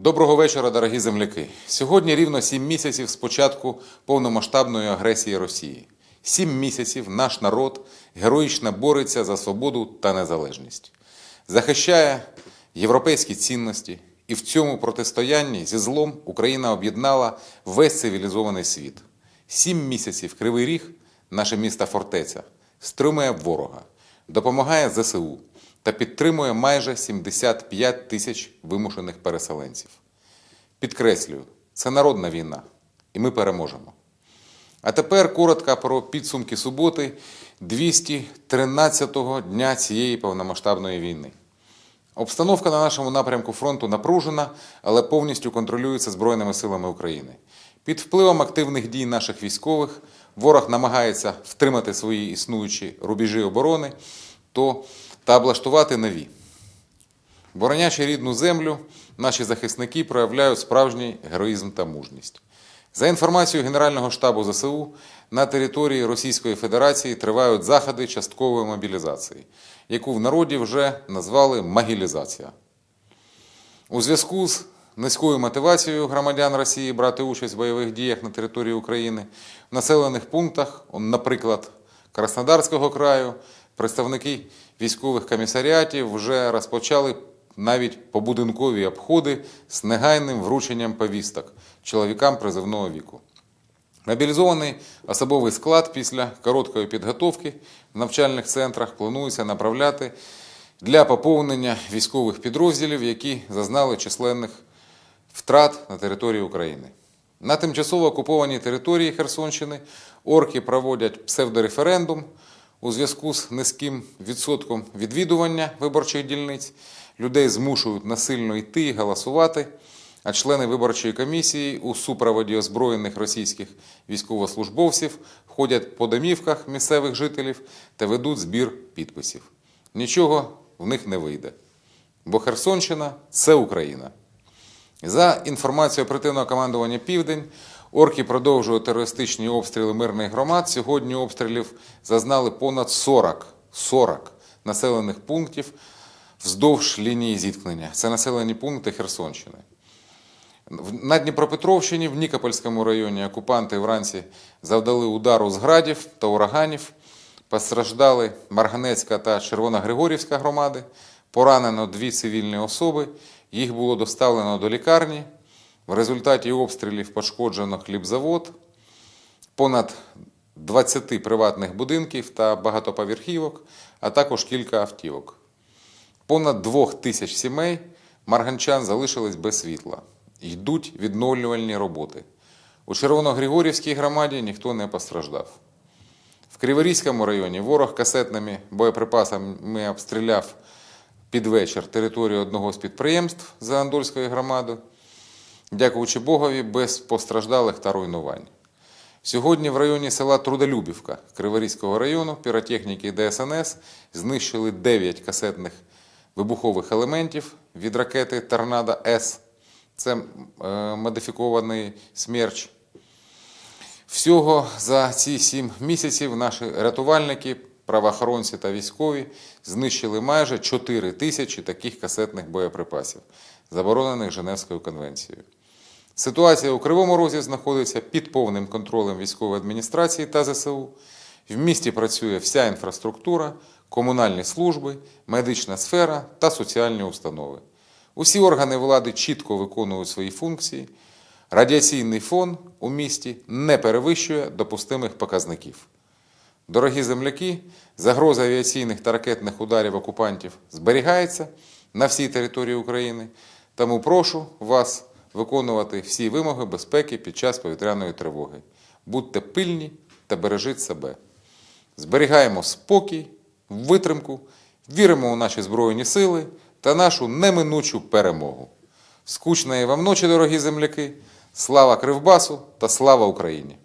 Доброго вечора, дорогі земляки. Сьогодні рівно сім місяців з початку повномасштабної агресії Росії. Сім місяців наш народ героїчно бореться за свободу та незалежність, захищає європейські цінності, і в цьому протистоянні зі злом Україна об'єднала весь цивілізований світ. Сім місяців Кривий Ріг, наше місто фортеця, стримує ворога, допомагає ЗСУ та підтримує майже 75 тисяч вимушених переселенців. Підкреслюю, це народна війна, і ми переможемо. А тепер коротко про підсумки суботи 213-го дня цієї повномасштабної війни. Обстановка на нашому напрямку фронту напружена, але повністю контролюється Збройними силами України. Під впливом активних дій наших військових ворог намагається втримати свої існуючі рубежі оборони то, та облаштувати нові. Боронячи рідну землю, наші захисники проявляють справжній героїзм та мужність. За інформацією Генерального штабу ЗСУ, на території Російської Федерації тривають заходи часткової мобілізації, яку в народі вже назвали магілізація. У зв'язку з низькою мотивацією громадян Росії брати участь в бойових діях на території України в населених пунктах, наприклад, Краснодарського краю, представники військових комісаріатів вже розпочали навіть побудинкові обходи з негайним врученням повісток чоловікам призовного віку. Мобілізований особовий склад після короткої підготовки в навчальних центрах планується направляти для поповнення військових підрозділів, які зазнали численних втрат на території України. На тимчасово окупованій території Херсонщини орки проводять псевдореферендум у зв'язку з низьким відсотком відвідування виборчих дільниць. Людей змушують насильно йти і голосувати, а члени виборчої комісії у супроводі озброєних російських військовослужбовців ходять по домівках місцевих жителів та ведуть збір підписів. Нічого в них не вийде. Бо Херсонщина це Україна. За інформацією оперативного командування Південь, орки продовжують терористичні обстріли мирних громад. Сьогодні обстрілів зазнали понад 40, 40 населених пунктів вздовж лінії зіткнення. Це населені пункти Херсонщини. На Дніпропетровщині в Нікопольському районі окупанти вранці завдали удару з градів та ураганів. Постраждали Марганецька та Червоногригорівська громади. Поранено дві цивільні особи. Їх було доставлено до лікарні. В результаті обстрілів пошкоджено хлібзавод, понад 20 приватних будинків та багатоповерхівок, а також кілька автівок. Понад двох тисяч сімей марганчан залишились без світла. Йдуть відновлювальні роботи. У Червоногригорівській громаді ніхто не постраждав. В Криворізькому районі ворог касетними боєприпасами обстріляв під вечір територію одного з підприємств Заандольської громади. Дякуючи Богові, без постраждалих та руйнувань. Сьогодні в районі села Трудолюбівка Криворізького району піротехніки ДСНС знищили 9 касетних вибухових елементів від ракети Торнадо С. Це е, модифікований смерч. Всього за ці сім місяців наші рятувальники, правоохоронці та військові знищили майже 4 тисячі таких касетних боєприпасів, заборонених Женевською конвенцією. Ситуація у Кривому Розі знаходиться під повним контролем військової адміністрації та ЗСУ. В місті працює вся інфраструктура, комунальні служби, медична сфера та соціальні установи. Усі органи влади чітко виконують свої функції. Радіаційний фон у місті не перевищує допустимих показників. Дорогі земляки, загроза авіаційних та ракетних ударів окупантів зберігається на всій території України, тому прошу вас виконувати всі вимоги безпеки під час повітряної тривоги. Будьте пильні та бережіть себе. Зберігаємо спокій, витримку, віримо у наші Збройні сили та нашу неминучу перемогу. Скучної вам ночі, дорогі земляки! Слава Кривбасу та слава Україні!